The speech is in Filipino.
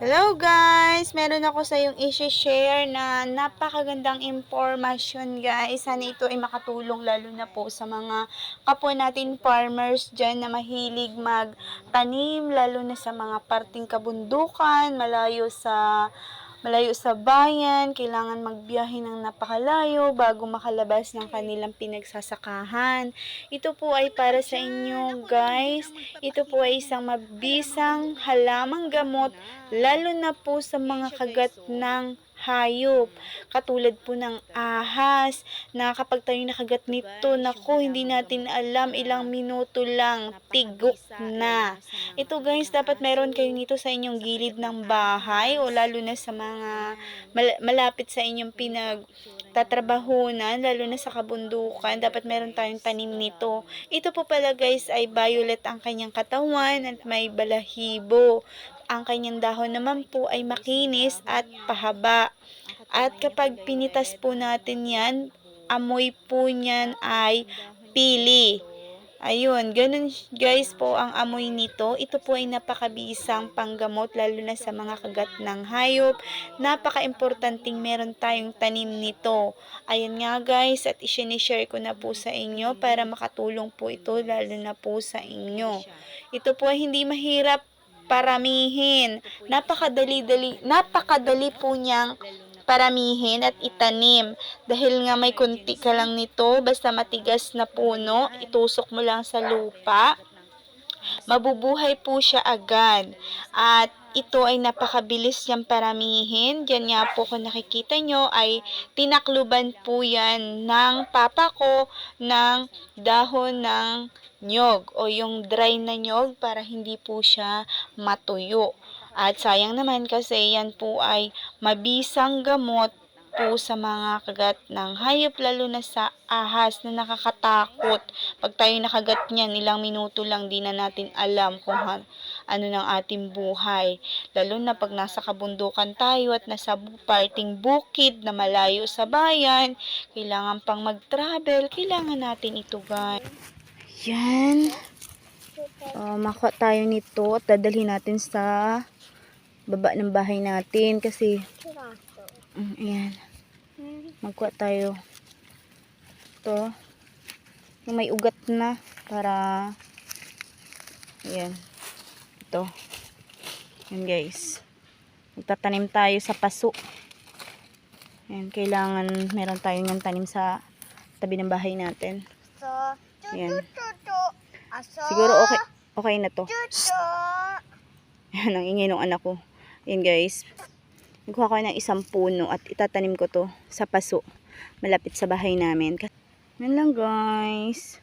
Hello guys! Meron ako sa yung i-share na napakagandang impormasyon guys. Sana ito ay makatulong lalo na po sa mga kapwa natin farmers dyan na mahilig magtanim lalo na sa mga parting kabundukan, malayo sa malayo sa bayan, kailangan magbiyahe ng napakalayo bago makalabas ng kanilang pinagsasakahan. Ito po ay para sa inyo guys. Ito po ay isang mabisang halamang gamot lalo na po sa mga kagat ng hayop. Katulad po ng ahas na tayo nakagat nito, naku, hindi natin alam ilang minuto lang, tigok na. Ito guys, dapat meron kayo nito sa inyong gilid ng bahay o lalo na sa mga mal- malapit sa inyong pinag tatrabahunan, lalo na sa kabundukan, dapat meron tayong tanim nito. Ito po pala guys ay violet ang kanyang katawan at may balahibo. Ang kanyang dahon naman po ay makinis at pahaba. At kapag pinitas po natin yan, amoy po niyan ay pili. Ayun, ganun guys po ang amoy nito. Ito po ay napakabisang panggamot lalo na sa mga kagat ng hayop. Napaka-importanting meron tayong tanim nito. Ayan nga guys, at isinishare ko na po sa inyo para makatulong po ito lalo na po sa inyo. Ito po ay hindi mahirap paramihin. Napakadali-dali, napakadali po niyang paramihin at itanim. Dahil nga may kunti ka lang nito, basta matigas na puno, itusok mo lang sa lupa, mabubuhay po siya agad. At ito ay napakabilis niyang paramihin. Diyan nga po kung nakikita nyo ay tinakluban po yan ng papa ko ng dahon ng nyog o yung dry na nyog para hindi po siya matuyo. At sayang naman kasi yan po ay mabisang gamot po sa mga kagat ng hayop lalo na sa ahas na nakakatakot. Pag tayo nakagat niyan, ilang minuto lang di na natin alam kung ha- ano ng ating buhay. Lalo na pag nasa kabundukan tayo at nasa bu- parting bukid na malayo sa bayan, kailangan pang mag-travel, kailangan natin ito guys. Yan. Oh, makuha tayo nito at dadalhin natin sa baba ng bahay natin kasi Mm, ayan. Magkuha tayo. Ito. Yung may ugat na. Para. Ayan. Ito. Ayan guys. Magtatanim tayo sa paso. Ayan. Kailangan meron tayong yung tanim sa tabi ng bahay natin. Aso, Siguro okay, okay na to. Ayan ang ingay ng anak ko. Ayan guys. Nagkuha ko ng isang puno at itatanim ko to sa paso. Malapit sa bahay namin. Yan lang guys.